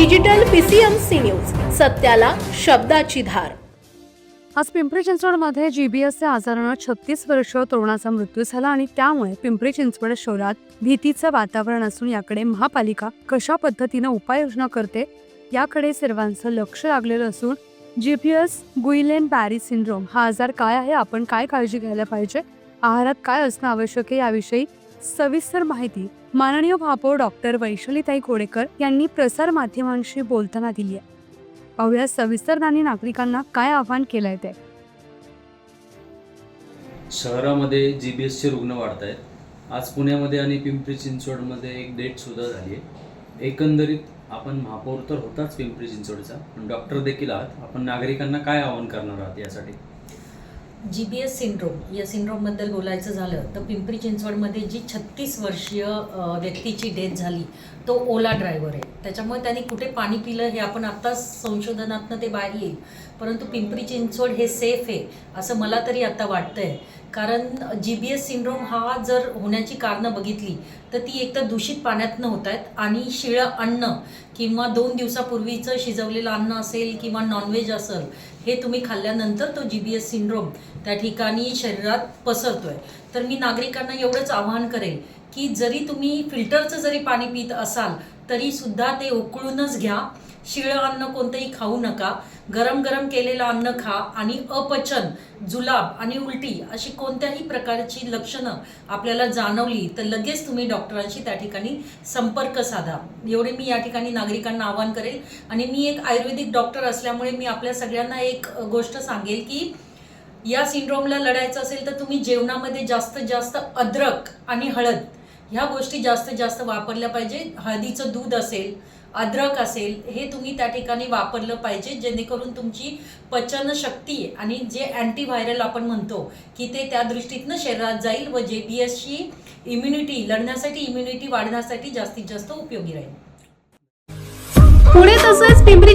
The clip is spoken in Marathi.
डिजिटल पीसीएमसी न्यूज सत्याला शब्दाची धार. आज पिंपरी चिंचवडमध्ये जीबीएसच्या आजारानं छत्तीस वर्ष तरुणाचा मृत्यू झाला आणि त्यामुळे पिंपरी चिंचवड शहरात भीतीचं वातावरण असून याकडे महापालिका कशा पद्धतीनं उपाययोजना करते याकडे सर्वांचं लक्ष लागलेलं असून जीपीएस गुईलेन बॅरी सिंड्रोम हा आजार काय आहे आपण काय काळजी घ्यायला पाहिजे आहारात काय असणं आवश्यक आहे याविषयी सविस्तर माहिती माननीय महापौर डॉक्टर वैशालीताई कोडेकर यांनी प्रसार माध्यमांशी बोलताना दिली आहे. पाहूया सविस्तर त्यांनी नागरिकांना काय आवाहन केलंय ते. शहरामध्ये जी बी एसचे रुग्ण वाढत आहेत आज पुण्यामध्ये आणि पिंपरी चिंचवडमध्ये एक डेटसुद्धा झाली आहे. एकंदरीत आपण महापौर तर होताच पिंपरी चिंचवडचा पण डॉक्टर देखील आहात. आपण नागरिकांना काय आवाहन करणार आहात यासाठी? जी बी एस सिंड्रोम या सिंड्रोमबद्दल बोलायचं झालं तर पिंपरी चिंचवडमध्ये जी छत्तीस वर्षीय व्यक्तीची डेथ झाली तो ओला ड्रायव्हर आहे. त्याच्यामुळे त्यांनी कुठे पाणी पिलं हे आपण आत्ताच संशोधनातनं ते बाहेर येईल. परंतु पिंपरी चिंचवड हे सेफ आहे असं मला तरी आता वाटतंय. कारण जी बी एस सिंड्रोम हा जर होण्याची कारणं बघितली तर ती एकतर दूषित पाण्यातनं होत आहेत आणि शिळं अन्न किंवा दोन दिवसापूर्वीचं शिजवलेलं अन्न असेल किंवा नॉनव्हेज असेल हे तुम्ही खाल्ल्यानंतर तो जी बी एस सिंड्रोम त्या ठिकाणी शरीरात पसरतोय. तर मी नागरिकांना एवढंच आवाहन करेल की जरी तुम्ही फिल्टरचं जरी पाणी पित असाल तरी सुद्धा ते उकळूनच घ्या. शिळं अन्न कोणतंही खाऊ नका. गरम गरम केलेलं अन्न खा आणि अपचन जुलाब आणि उलटी अशी कोणत्याही प्रकारची लक्षणं आपल्याला जाणवली तर लगेच तुम्ही डॉक्टरांशी त्या ठिकाणी संपर्क साधा. एवढे मी या ठिकाणी नागरिकांना आवाहन करेल. आणि मी एक आयुर्वेदिक डॉक्टर असल्यामुळे मी आपल्या सगळ्यांना एक गोष्ट सांगेल की या सिंड्रोमला लढायचं असेल तर तुम्ही जेवणामध्ये जास्तीत जास्त अद्रक आणि हळद ह्या गोष्टी जास्तीत जास्त वापरल्या पाहिजे. हळदीचं दूध असेल अद्रक असेल हे तुम्ही त्या ठिकाणी वापरलं पाहिजे. जेणेकरून तुमची पचनशक्ती आणि जे अँटीव्हायरल आपण म्हणतो की ते त्या दृष्टीतनं शरीरात जाईल व जे बी एसची इम्युनिटी लढण्यासाठी इम्युनिटी वाढण्यासाठी जास्तीत जास्त उपयोगी राहील. पुणे तसंच पिंपरी